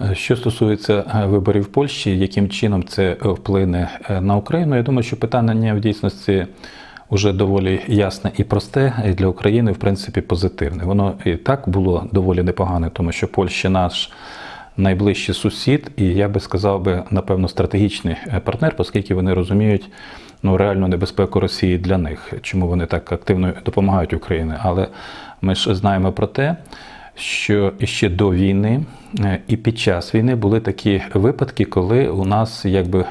Е, Що стосується е, виборів Польщі, яким чином це е, вплине на Україну, я думаю, що питання в дійсності вже доволі ясне і просте, і для України, в принципі, позитивне. Воно і так було доволі непогане, тому що Польща наш найближчий сусід, і я би сказав би, напевно, стратегічний партнер, оскільки вони розуміють ну, реальну небезпеку Росії для них, чому вони так активно допомагають Україні. Але ми ж знаємо про те, що ще до війни е, і під час війни були такі випадки, коли у нас якби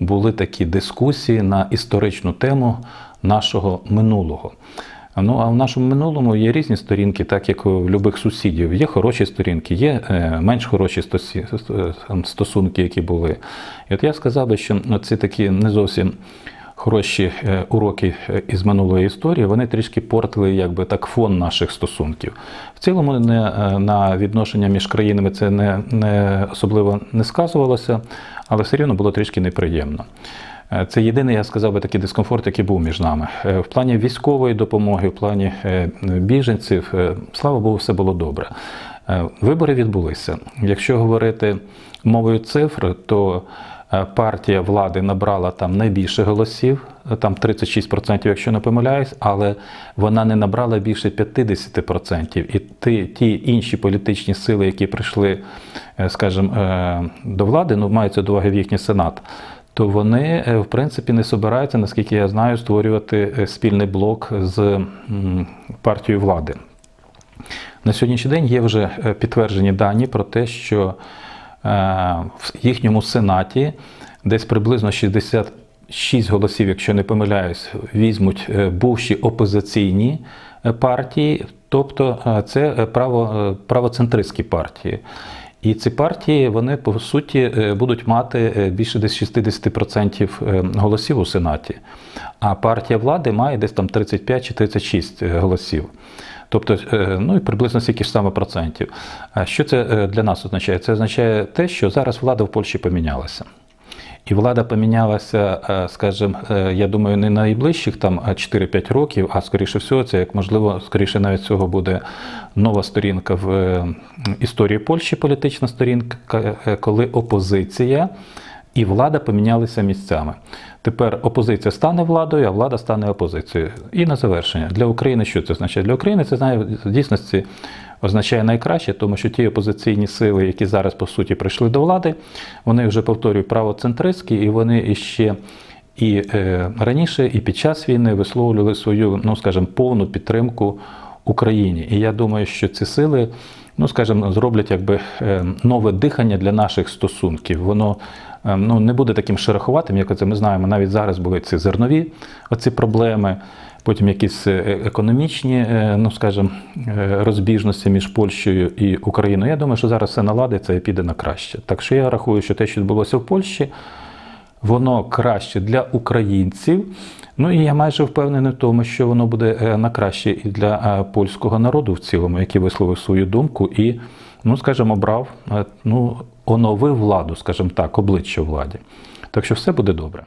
були такі дискусії на історичну тему нашого минулого. Ну а в нашому минулому є різні сторінки, так як у любих сусідів. Є хороші сторінки, є е, менш хороші е, стосунки, які були. І от я сказав би, що ці такі не зовсім хороші е, уроки е, із минулої історії, вони трішки портили якби так фон наших стосунків. В цілому не, е, на відношення між країнами це не, не особливо не сказувалося, але все рівно було трішки неприємно. Це єдиний, я сказав би, такий дискомфорт, який був між нами. В плані військової допомоги, в плані біженців, слава Богу, все було добре. Вибори відбулися. Якщо говорити мовою цифр, то партія влади набрала там найбільше голосів, е, там 36%, якщо не помиляюсь, але вона не набрала більше 50%. І ті, ті інші політичні сили, які прийшли, е, скажімо, е, до влади, ну мається до уваги в їхній сенат, то вони, е, в принципі, не собираються, наскільки я знаю, створювати е, спільний блок з партією влади. На сьогоднішній день є вже е, підтверджені дані про те, що е, в їхньому сенаті десь приблизно 66 голосів, якщо не помиляюсь, візьмуть е, бувші опозиційні е, партії, тобто е, це е, право, е, правоцентристські партії. І ці партії вони по суті е, будуть мати е, більше десь 60% е, голосів у Сенаті. А партія влади має десь там 35 чи 36 голосів. Тобто, ну і приблизно стільки ж саме процентів. А Що це для нас означає? Це означає те, що зараз влада в Польщі помінялася. І влада помінялася, е, скажімо, е, я думаю, не найближчих там е, 4-5 років, а скоріше всього, це як можливо, скоріше навіть цього буде нова сторінка в історії Польщі, політична сторінка, е, коли опозиція і влада помінялися місцями. Тепер опозиція стане владою, а влада стане опозицією. І на завершення для України що це означає? Для України це знає в дійсності означає найкраще, тому що ті опозиційні сили, які зараз по суті прийшли до влади, вони вже повторюю правоцентристські, і вони іще і е, раніше, і під час війни висловлювали свою, ну скажімо, повну підтримку Україні. І я думаю, що ці сили, ну скажімо, зроблять якби е, нове дихання для наших стосунків. Воно е, ну, не буде таким шероховатим, як це ми знаємо. Навіть зараз були ці зернові оці проблеми. Потім якісь е, економічні, е, ну скажімо, е, розбіжності між Польщею і Україною. Я думаю, що зараз все наладиться і піде на краще. Так що я рахую, що те, що відбулося в Польщі, воно краще для українців. Ну і я майже впевнений в тому, що воно буде на краще і для польського народу в цілому, який висловив свою думку і, ну скажімо, обрав, ну, оновив владу, скажімо так, обличчя владі. Так що все буде добре.